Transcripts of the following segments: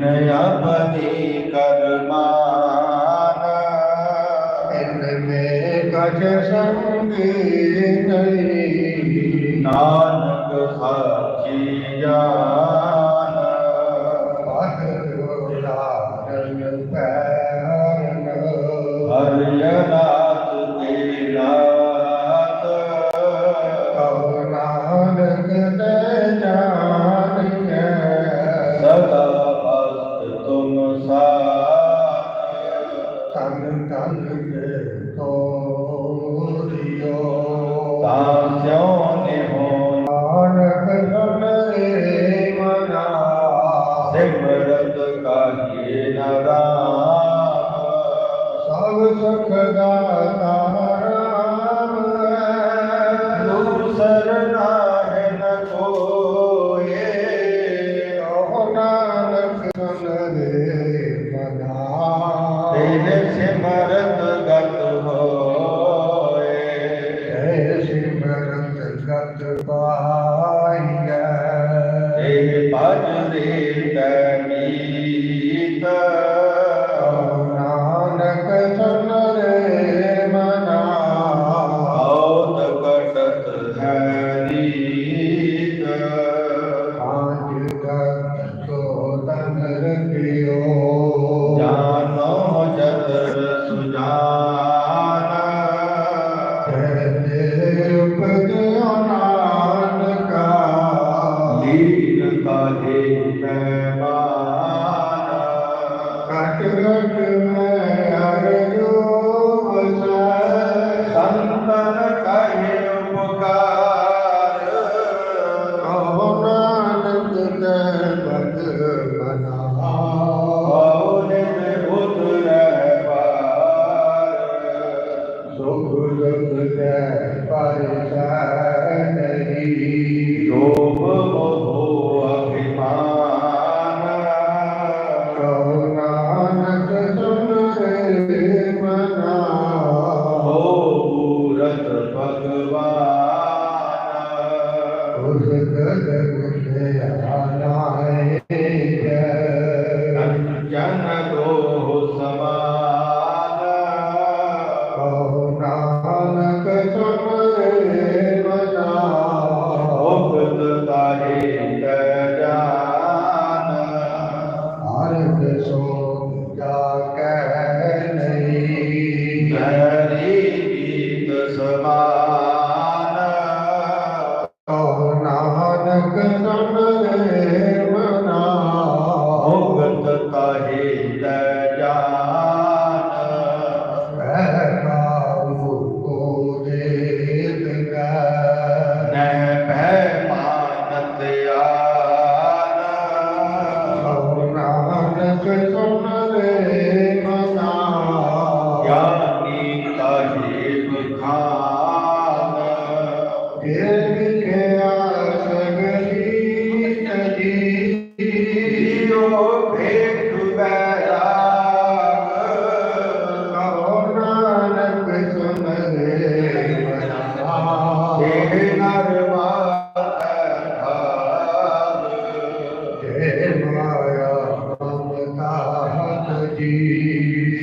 विनया पति कर्मान इनमें कछ संगी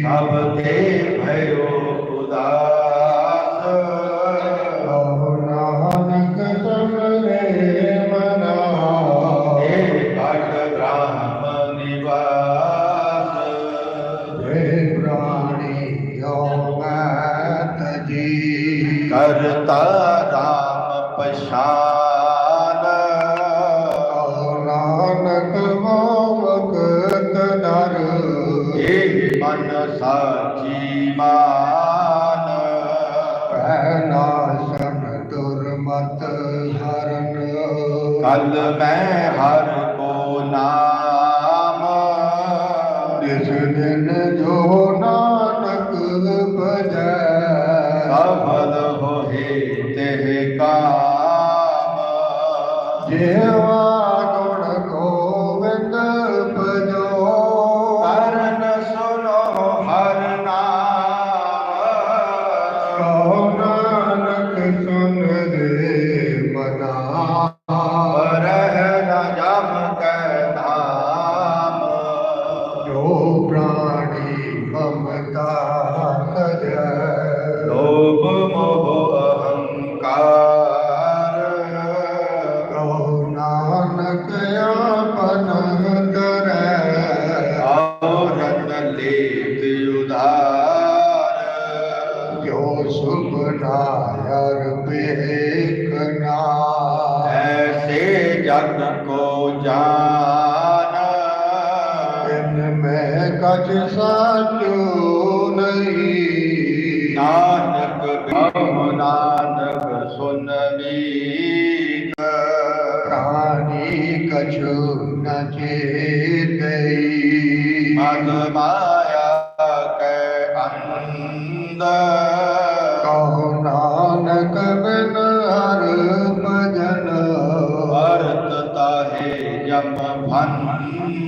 ਸਭ ਤੇ ਭਇਓ। ਸਾਚੀ ਦੁਰਮਤ ਹਰਨ ਕਲ ਮੈਂ ਹਰ ਕੋ ਨਾਮ ਦਿਨ ਜੋ ਨਾਨਕ ਭਜੈ ਸਫਲ ਤੇ ਜੇਵਾ ਨਾਨਕ ਸੁਨ ਮੀਤ ਪ੍ਰਾਣੀ ਕਛੁ ਨ ਚੇਤਈ ਮਨ ਮਾਇਆ ਕੈ ਅੰਧ। ਕਹੋ ਨਾਨਕ ਬਿਨ ਹਰ ਭਜਨ। ਵਰਤ ਤਾਹੇ ਜਮ ਭੰਦ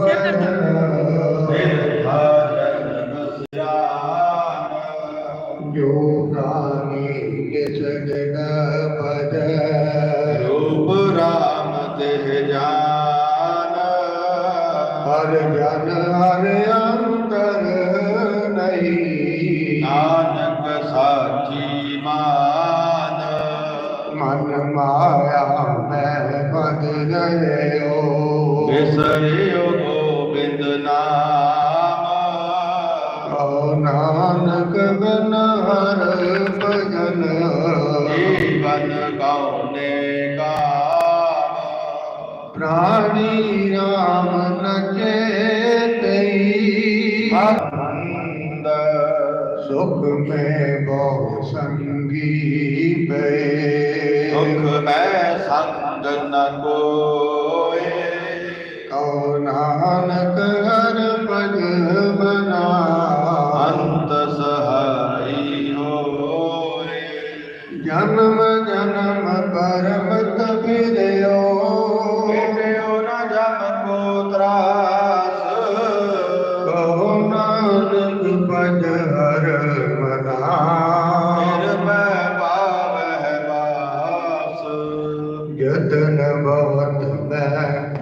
ਸ਼ੇਅਰ ਕਰ ਦਿਓ। ਜੋ ਪ੍ਰਾਨੀ ਕਿਸ ਦਿਨ ਭਜ ਰੂਪ ਰਾਮ ਤੇ ਜਾਨ ਹਰ ਜਨ ਹਰ ਅੰਤਰ ਨਹੀਂ ਨਾਨਕ ਸਾਚੀ ਮਾਨ ਮਨ ਮਾਇਆ ਮੈਂ ਬਦ ਗਇਓ ਵਿਸਰਿਓ ਜੀਵਨ ਗਾਉਨੇ ਕਾਮ ਪ੍ਰਾਣੀ ਰਾਮ ਨ ਚੇਤਈ ਆਨੰਦ। ਸੁਖ ਮੈਂ ਬਹੁ ਸੰਗੀ ਪਏ। ਸੁਖ ਮੈਂ ਸੰਗ ਨ ਕੋਏ। ਕਉ ਨਾਨਕ ਹਰ ਭਜ ਯਤਨ ਬਹੁਤ ਮੈਂ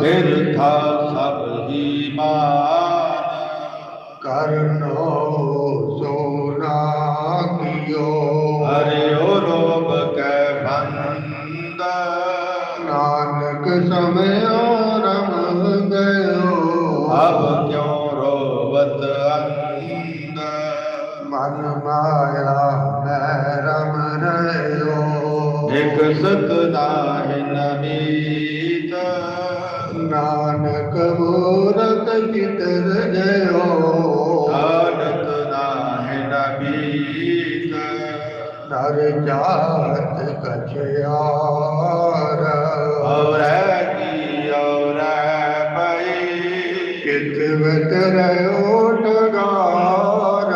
ਬਿਰਥਾ ਸਭ ਹੀ ਮਾਨ। ਕਰਨੋ ਸੋਨਾ ਕੀਓ। ਹਰਿਓ ਰੋਗ ਕੈ ਬੰਦ। ਨਾਨਕ ਸਮਿਓ ਰਮ ਗਇਓ। ਅਬ ਕਿਉ ਰੋਵਤ ਅੰਦ ਮਨ ਮਾਇਆ ਮੈਂ ਰਮ ਰਹਿਓ ਇਕ ਸਤ ਨਾਹਿ ਨਾਨਕ ਮੂਰਤ ਚਿਤਰ ਜਯੋ ਆਨਤ ਨਾਹਿ ਨਬੀਤ ਨਰ ਜਾਤ ਕਛਿਆਰ। ਔਰੈ ਕੀ ਔਰੈ ਪਈ। ਕਿਤ ਵਿਤ ਰਹਿਓ ਟਗਾਰ।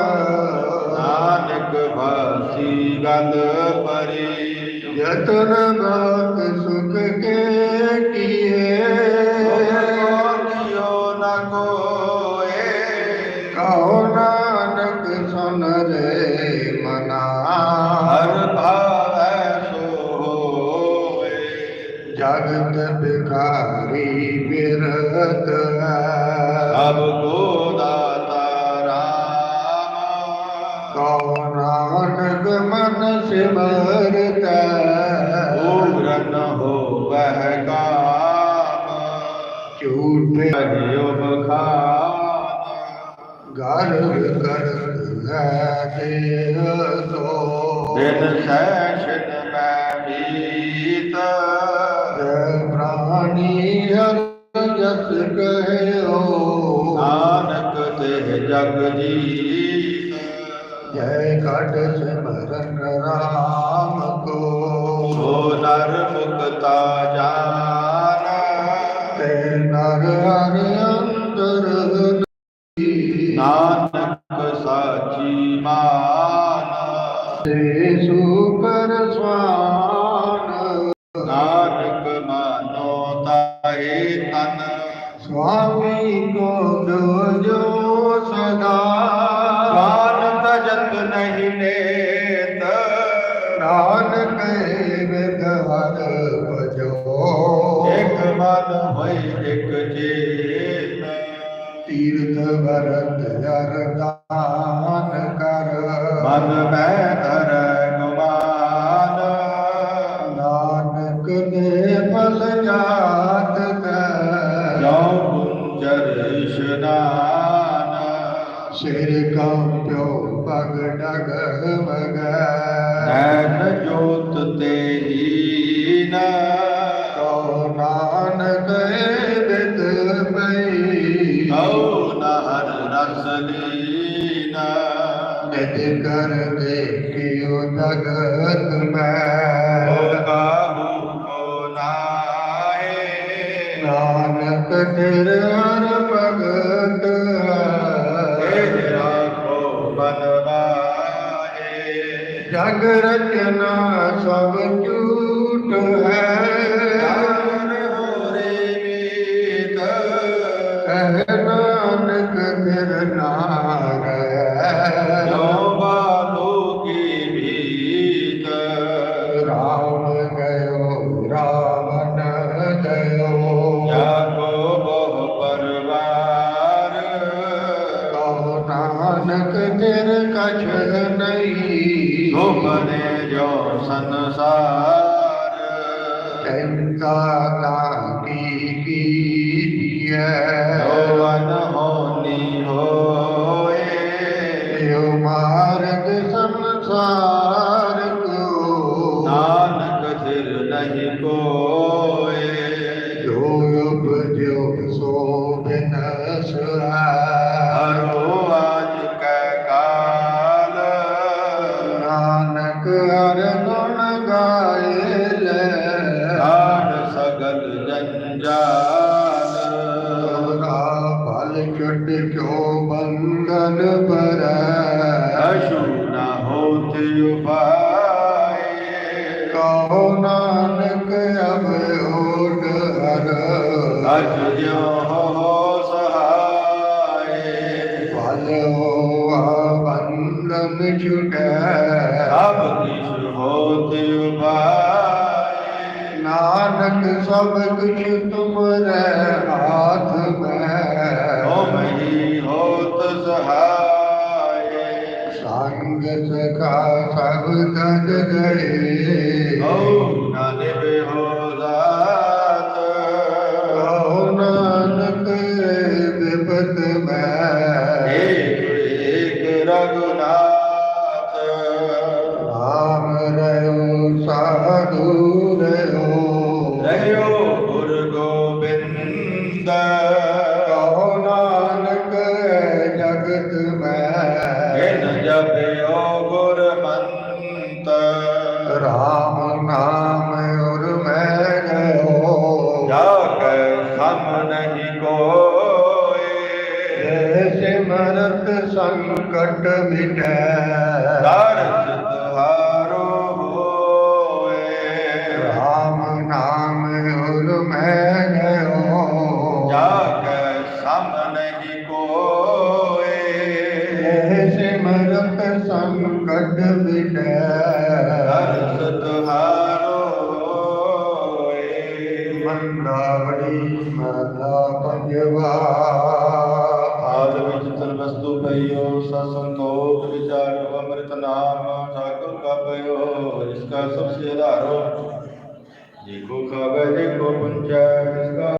ਨਾਨਕ ਭਾਸੀ ਗਲ ਪਰੀ ਯਤਨ ਬਾਤ ਸੁਖ ਕੇ ਬਿਰਤ ਸਭ ਕੋ ਦਾਤਾ ਰਾਮ। ਕਹੋ ਨਾਨਕ ਮਨ ਸਿਮਰਤ ਪੂਰਨ ਹੋਵਹਿ ਕਾਮ। ਝੂਠੇ ਭਜਿਓ ਬਖਾਨ ਗਰਭ ਕਰਤ ਹੈ ਦੇਹ ਸੋ ਬਿਨ ਸੈਸ਼ਨ ਕਹਿਓ ਨਾਨਕ ਤੇ ਜਗ ਜੀਤ। ਜੈ ਕਟ ਸਿਮਰਨ ਰਾਮ ਕੋ। ਸੋ ਨਰ ਮੁਕਤਾ ਜਾਨ। ਤੇ ਨਰ ਹਰ ਇਸ਼ਨਾਨ ਸਿਰ ਕੰਪਿਓ ਪਗ ਡਗ ਮਗੈ। ਨੈਣ ਜੋਤ ਤੇ ਹੀਨ ਕੋ ਨਾਨਕ ਬਿਦ ਪਈ। ਕਉ ਨਹਰ ਰਸ ਲੀਨ ਨਿਤ ਕਰ ਦੇਖਿਓ ਜਗਤ ਮੈਂ। ਹੋ ਕਾਹੂ ਕੋ ਨਾਏ ਨਾਨਕ ਤੇਰ ਜਗ ਰਚਨਾ ਸਭ ਝੂਠ ਹੈ। ਸੰਸਾਰ। ਚੰਤਾ ਤਾਕੀ ਕੀਜੀਐ ਜੋ ਅਨਹੋਨੀ ਹੋਏ। ਇਹੋ ਮਾਰਗ ਸੰਸਾਰ ਕੋ। ਨਾਨਕ ਥਿਰ ਨਹੀਂ ਕੋਏ ਸਭ ਕਿਛ ਹੋਤ ਉਪਾਏ। ਨਾਨਕ ਸਭ ਕੁਛ ਤੁਮਰੇ ਹਾਥ ਮੈਂ। ਓ ਮਹੀ ਹੋਤ ਸਹਾਏ। ਸੰਗ ਸਖਾ ਸਭ ਤਜ ਗਏ ਓ ਨਾਨਿਬ ਹੋ ਜਗਤ ਮੈਂ ਇਨ ਜਪਿਓ ਗੁਰ ਮੰਤ। ਰਾਮ ਨਾਮ ਉਰ ਮੈਂ ਗਇਓ ਜਾ ਕੈ ਸਮ ਨਹੀਂ ਕੋਏ। ਸਿਮਰਤ ਸੰਕਟ ਮਿਟੈ। ਸਿਮਰਤ ਸੰਕਟ ਮਿਟੈ ਦਰਸ ਤੁਹਾਰੋ ਮੰਦਾਵੜੀ ਮਹਲਾ ਪੰਜਵਾ। ਆਦ ਵਿੱਚ ਤਨ ਵਸਤੂ ਪਈਓ, ਸਤ ਸੰਤੋਖ ਵਿਚਾਰ ਅੰਮ੍ਰਿਤ ਨਾਮ ਠਾਕੁਰ ਕਾ ਪਈਓ ਇਸ ਕਾ ਸਭ ਸੇ ਆਧਾਰੋ ਜੀ